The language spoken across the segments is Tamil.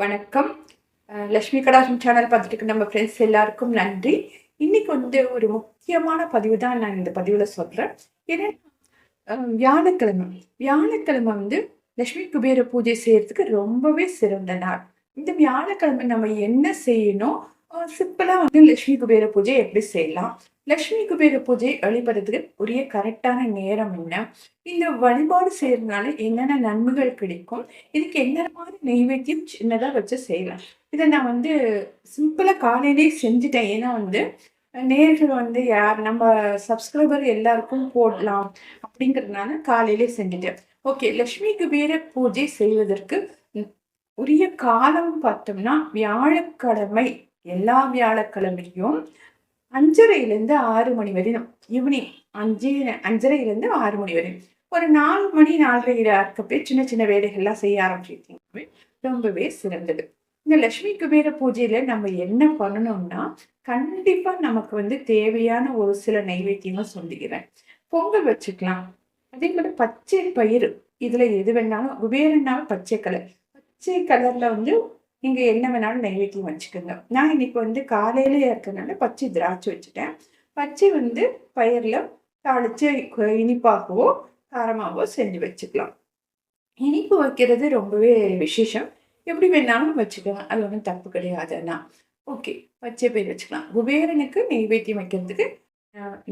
வணக்கம். லக்ஷ்மி கடாசம் சேனல் பார்த்துட்டு நம்ம ஃப்ரெண்ட்ஸ் எல்லாருக்கும் நன்றி. இன்னைக்கு வந்து ஒரு முக்கியமான பதிவு தான் நான் இந்த பதிவில் சொல்கிறேன் ஏன்னா வியாழக்கிழமை வியாழக்கிழமை வந்து லக்ஷ்மி குபேர பூஜை செய்கிறதுக்கு ரொம்பவே சிறந்த நாள். இந்த வியாழக்கிழமை நம்ம என்ன செய்யணும்? சிம்பிளாக வந்து லக்ஷ்மி குபேர பூஜை எப்படி செய்யலாம்? லக்ஷ்மி குபேர பூஜை வழிபடுறதுக்கு உரிய கரெக்டான நேரம் என்ன? இந்த வழிபாடு செய்யறதுனால என்னென்ன நன்மைகள் கிடைக்கும்? இதுக்கு என்ன மாதிரி நெய்வேத்தியம் சின்னதாக வச்சு செய்யலாம். இதை நான் வந்து சிம்பிளாக காலையிலேயே செஞ்சுட்டேன். ஏன்னா வந்து நேர்கள் வந்து யார் நம்ம சப்ஸ்கிரைபர் எல்லாருக்கும் போடலாம் அப்படிங்கிறதுனால காலையிலே செஞ்சுட்டேன். ஓகே லக்ஷ்மி குபேர பூஜை செய்வதற்கு உரிய காலம் பார்த்தோம்னா வியாழக்கிழமை. எல்லா வியாழக்கிழமையும் அஞ்சரையிலேருந்து ஆறு மணி வரையும் ஈவினிங் அஞ்சு அஞ்சரையிலேருந்து ஆறு மணி வரையும் ஒரு நாலு மணி நாலரை அக்கப்பே சின்ன சின்ன வேலைகள்லாம் செய்ய ஆரம்பிச்சிருக்கீங்க ரொம்பவே சிறந்தது. இந்த லட்சுமி குபேர பூஜையில் நம்ம என்ன பண்ணணும்னா கண்டிப்பாக நமக்கு வந்து தேவையான ஒரு சில நைவேத்தியங்கள் சொல்லிக்கிறேன். பொங்கல் வச்சுக்கலாம். அதே மாதிரி பச்சை பயிறு. இதில் எது வேணாலும் குபேரனாலும் பச்சை கலர். பச்சை கலரில் வந்து நீங்கள் என்ன வேணாலும் நைவேத்தியம் வச்சுக்கோங்க. நான் இன்னைக்கு வந்து காலையில இருக்கிறனால பச்சை திராட்சை வச்சுட்டேன். பச்சை வந்து பயிரில் தாளித்து இனிப்பாகவோ காரமாகவோ செஞ்சு வச்சுக்கலாம். இனிப்பு வைக்கிறது ரொம்பவே விசேஷம். எப்படி வேணாலும் வச்சுக்கலாம் அது ஒன்றும் தப்பு கிடையாதுன்னா ஓகே பச்சை பயிர் வச்சுக்கலாம். குபேரனுக்கு நெய்வேத்தியம் வைக்கிறதுக்கு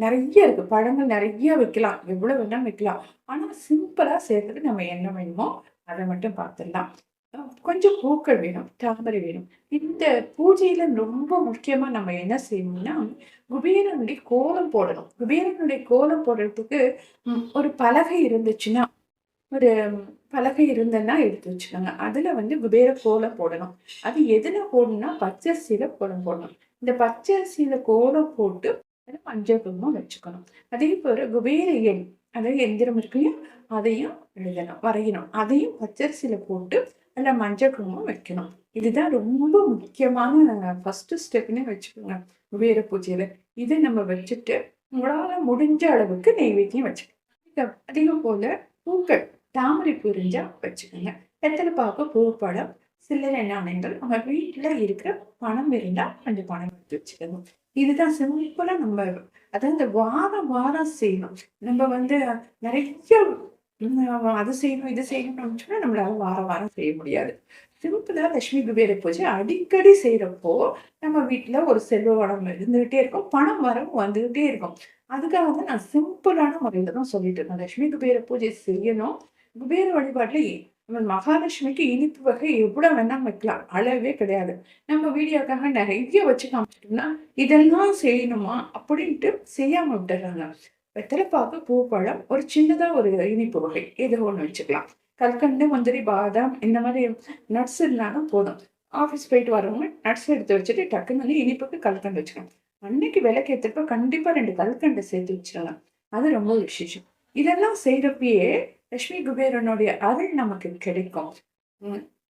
நிறைய இருக்குது பழங்கள் நிறைய வைக்கலாம். எவ்வளோ வேணாலும் வைக்கலாம். ஆனால் சிம்பிளாக செய்யறதுக்கு நம்ம என்ன வேணுமோ அதை மட்டும் பார்த்துடலாம். கொஞ்சம் பூக்கள் வேணும் தாமரை வேணும். இந்த பூஜையில ரொம்ப முக்கியமா நம்ம என்ன செய்யணும்னா குபேரனுடைய கோலம் போடணும். குபேரனுடைய கோலம் போடுறதுக்கு ஒரு பலகை இருந்துச்சுன்னா ஒரு பலகை இருந்தன்னா எடுத்து வச்சுக்கோங்க. அதுல வந்து குபேர கோலம் போடணும். அது எதுல போடணும்னா பச்சரிசியில கோலம் போடணும். இந்த பச்சரிசியில கோலம் போட்டு அதில் மஞ்சள் குங்குமம் வச்சுக்கணும். அதே போல குபேர எண் அதாவது எந்திரம் இருக்கு இல்லையா அதையும் எழுதணும் வரையணும். அதையும் பச்சரிசியில போட்டு அதில் மஞ்சள் குங்குமம் வைக்கணும். இதுதான் ரொம்ப முக்கியமான ஃபஸ்ட்டு ஸ்டெப்னே வச்சுக்கோங்க. குபேர பூஜையில். இதை நம்ம வச்சுட்டு உங்களால் முடிஞ்ச அளவுக்கு நெய்வேத்தியம் வச்சுக்கணும் அதிகம் போல் பூக்கள் தாமரை பூரிஞ்சால் வச்சுக்கோங்க. வெத்தலை பாக்கு பூப்படம் சில்லறை நாணயங்கள் நம்ம வீட்டில் இருக்கிற பணம் இருந்தால் கொஞ்சம் பணம் எடுத்து வச்சுக்கணும் இதுதான் சிம்பிளாக நம்ம அதாவது இந்த வாரம் வாரம் செய்யணும். நம்ம வந்து நிறைய உம், அது செய்யணும் இது செய்யணும்னு சொன்னா நம்மளால வாரம் வாரம் செய்ய முடியாது. சிம்பிளாக லட்சுமி குபேர பூஜை அடிக்கடி செய்கிறப்போ நம்ம வீட்டில் ஒரு செல்வ வளம் இருந்துகிட்டே இருக்கும் பணம் வரவும் வந்துகிட்டே இருக்கும். அதுக்காக வந்து நான் சிம்பிளான முறையில் தான் சொல்லிட்டு இருந்தேன். லட்சுமி குபேர பூஜை செய்யணும். குபேர வழிபாட்டில் நம்ம மகாலட்சுமிக்கு இனிப்பு வகை எவ்வளோ வேணால் வைக்கலாம். அளவே கிடையாது. நம்ம வீடியோக்காக நிறைய வச்சு காமிச்சிட்டோம்னா இதெல்லாம் செய்யணுமா அப்படின்ட்டு செய்யாமல் விட்டுறாங்க வெத்தலைப்பாக்கு பூப்பழம் ஒரு சின்னதாக ஒரு இனிப்பு வகை. ஏதோ ஒன்று வச்சுக்கலாம். கல்கண்டு முந்திரி பாதாம் இந்த மாதிரி நட்ஸ் இருந்தாலும் போதும். ஆஃபீஸ் போயிட்டு வரவங்க நட்ஸ் எடுத்து வச்சுட்டு டக்குன்னு வந்து இனிப்புக்கு கல்கண்டு வச்சுக்கலாம். அன்னைக்கு விளக்கேற்றப்ப கண்டிப்பாக ரெண்டு கல்கண்டை சேர்த்து வச்சிடலாம். அது ரொம்ப விசேஷம். இதெல்லாம் செய்கிறப்பயே லட்சுமி குபேரனுடைய அருள் நமக்கு கிடைக்கும்.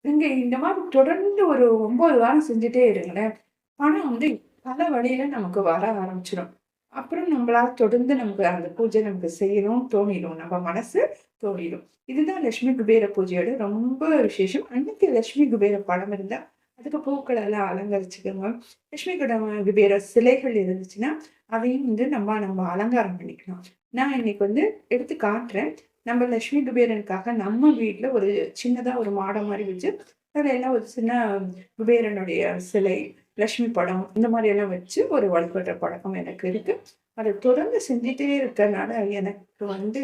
நீங்கள் இந்த மாதிரி தொடர்ந்து ஒரு ஒம்பது வாரம் செஞ்சுட்டே இருங்களேன். பணம் வந்து பல வழியில் நமக்கு வர ஆரம்பிச்சிடும் அப்புறம் நம்மளால் தொடர்ந்து நமக்கு அந்த பூஜை நமக்கு செய்யணும் தோணிடும். நம்ம மனசு தோணிடும். இதுதான் லட்சுமி குபேர பூஜையோட ரொம்ப விசேஷம். அன்னைக்கு லட்சுமி குபேர படம் இருந்தால் அதுக்கு பூக்கள் எல்லாம் அலங்கரிச்சுக்கோங்க. லட்சுமி குபேர சிலைகள் இருந்துச்சுன்னா அதையும் வந்து நம்ம நம்ம அலங்காரம் பண்ணிக்கலாம். நான் இன்னைக்கு வந்து எடுத்து காட்டுறேன். நம்ம லட்சுமி குபேரனுக்காக நம்ம வீட்டில் ஒரு சின்னதாக ஒரு மாடம் மாதிரி வச்சு அதில் எல்லாம் ஒரு சின்ன குபேரனுடைய சிலை லக்ஷ்மி படம் இந்த மாதிரியெல்லாம் வச்சு ஒரு வழிபடுற பழக்கம் எனக்கு இருக்குது அதை தொடர்ந்து செஞ்சுட்டே இருக்கறனால எனக்கு வந்து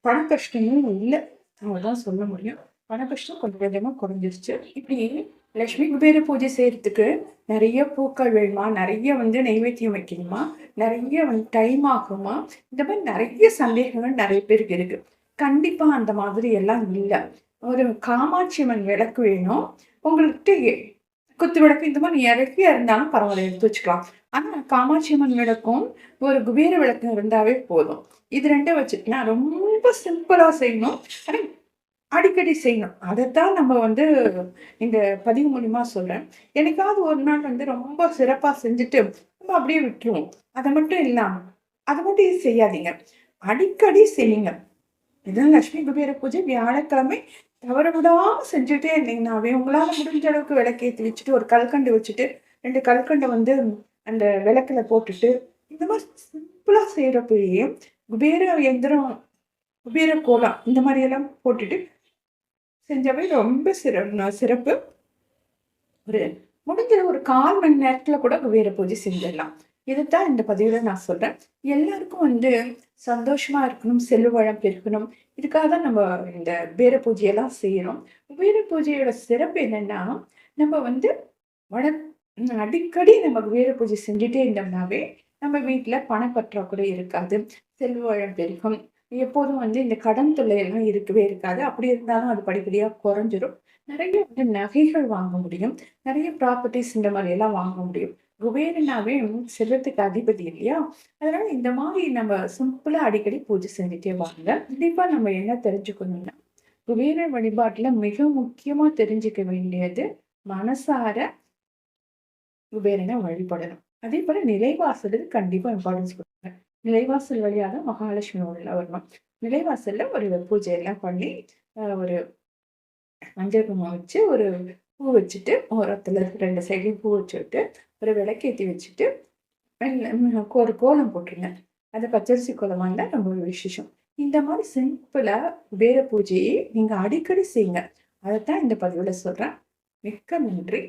பண கஷ்டமும் இல்லை. அவ்வளோதான் சொல்ல முடியும். பண கஷ்டம் கொஞ்சம் கொஞ்சமாக குறைஞ்சிருச்சு. இப்படி லக்ஷ்மி குபேர பூஜை செய்கிறதுக்கு நிறைய பூக்கள் வேணுமா? நிறைய வந்து நைவேத்தியம் வைக்கணுமா? நிறைய வந்து டைம் ஆகுமா? இந்த மாதிரி நிறைய சந்தேகங்கள் நிறைய பேருக்கு இருக்குது கண்டிப்பாக அந்த மாதிரி எல்லாம் இல்லை. ஒரு காமாட்சி அம்மன் விளக்கு வேணும். உங்கள்கிட்ட குத்து விளக்கு இந்த மாதிரி இறக்கியா இருந்தாலும் பரவாயில்ல எடுத்து வச்சுக்கலாம். ஆனால் காமாட்சி அம்மன் விளக்கும் ஒரு குபேர விளக்கம் இருந்தாவே போதும். இது ரெண்டும் வச்சுக்கிட்டா ரொம்ப சிம்பிளாக செய்யணும். அடிக்கடி செய்யணும். அதைத்தான் நம்ம வந்து இந்த பதிவு மூலியமா சொல்கிறேன் எனக்காவது ஒரு நாள் வந்து ரொம்ப சிறப்பாக செஞ்சுட்டு நம்ம அப்படியே விட்டுருவோம். அதை மட்டும் இல்லாமல் அதை மட்டும் செய்யாதீங்க. அடிக்கடி செய்யுங்க. இதுதான் லட்சுமி குபேர பூஜை வியாழக்கிழமை தவற விடாம செஞ்சுட்டே இருந்தீங்கன்னாவே உங்களால முடிஞ்ச அளவுக்கு விளக்கேத்தி வச்சுட்டு ஒரு கல்கண்டு வச்சுட்டு ரெண்டு கல்கண்டை வந்து அந்த விளக்குல போட்டுட்டு, இந்த மாதிரி சிம்பிளா செய்கிறப்பயே குபேர எந்திரம், குபேர கோலம் இந்த மாதிரியெல்லாம் போட்டுட்டு செஞ்சாவே ரொம்ப சிற சிறப்பு. ஒரு முடிஞ்ச ஒரு 1/4 மணி நேரத்துல கூட குபேர பூஜை செஞ்சிடலாம். இதுதான் இந்த பதிவில் நான் சொல்கிறேன் எல்லாருக்கும் வந்து சந்தோஷமாக இருக்கணும், செல்வளம் பெருகணும். இதுக்காக தான் நம்ம இந்த பேர பூஜையெல்லாம் செய்யணும் வீர பூஜையோட சிறப்பு என்னன்னா, நம்ம வந்து வழ அடிக்கடி நம்ம வீர பூஜை செஞ்சுட்டே இருந்தோம்னாவே, நம்ம வீட்டில் பணப்பற்றாக்குறை இருக்காது. செல்வழம் பெருகும். எப்போதும் வந்து இந்த கடன் தொல்லையெல்லாம் இருக்கவே இருக்காது. அப்படி இருந்தாலும் அது படிப்படியாக குறைஞ்சிரும். நிறைய வந்து நகைகள் வாங்க முடியும். நிறைய ப்ராப்பர்ட்டிஸ் இந்த மாரியெல்லாம் வாங்க முடியும். குபேரனாவே செல்வத்துக்கு அதிபதி இல்லையா? அதனால இந்த மாதிரி நம்ம சிம்பிளா அடிக்கடி பூஜை செஞ்சுட்டே வாங்க. கண்டிப்பா நம்ம என்ன தெரிஞ்சுக்கணும்னா, குபேரன் வழிபாட்டுல மிக முக்கியமா தெரிஞ்சுக்க வேண்டியது, மனசார குபேரனை வழிபடணும். அதே போல நிலைவாசலுக்கு கண்டிப்பா இம்பார்ட்டன்ஸ் கொடுங்க நிலைவாசல் வழியாக தான் மகாலட்சுமி உள்ள வரணும். நிலைவாசல்ல ஒரு பூஜை எல்லாம் பண்ணி, ஒரு மஞ்சள் குங்குமம் வச்சு, ஒரு பூ வச்சுட்டு, ஓரத்துல 2 சைட்லயும் பூ வச்சுட்டு, ஒரு விளக்கேத்தி வச்சுட்டு, ஒரு கோலம் போட்டுருங்க. அது பச்சரிசி கோலமாக இருந்தா ரொம்ப விசேஷம். இந்த மாதிரி சிம்பிளாக குபேர பூஜையை நீங்கள் அடிக்கடி செய்யுங்க. அதைத்தான் இந்த பதிவில் சொல்கிறேன் மிக்க நன்றி.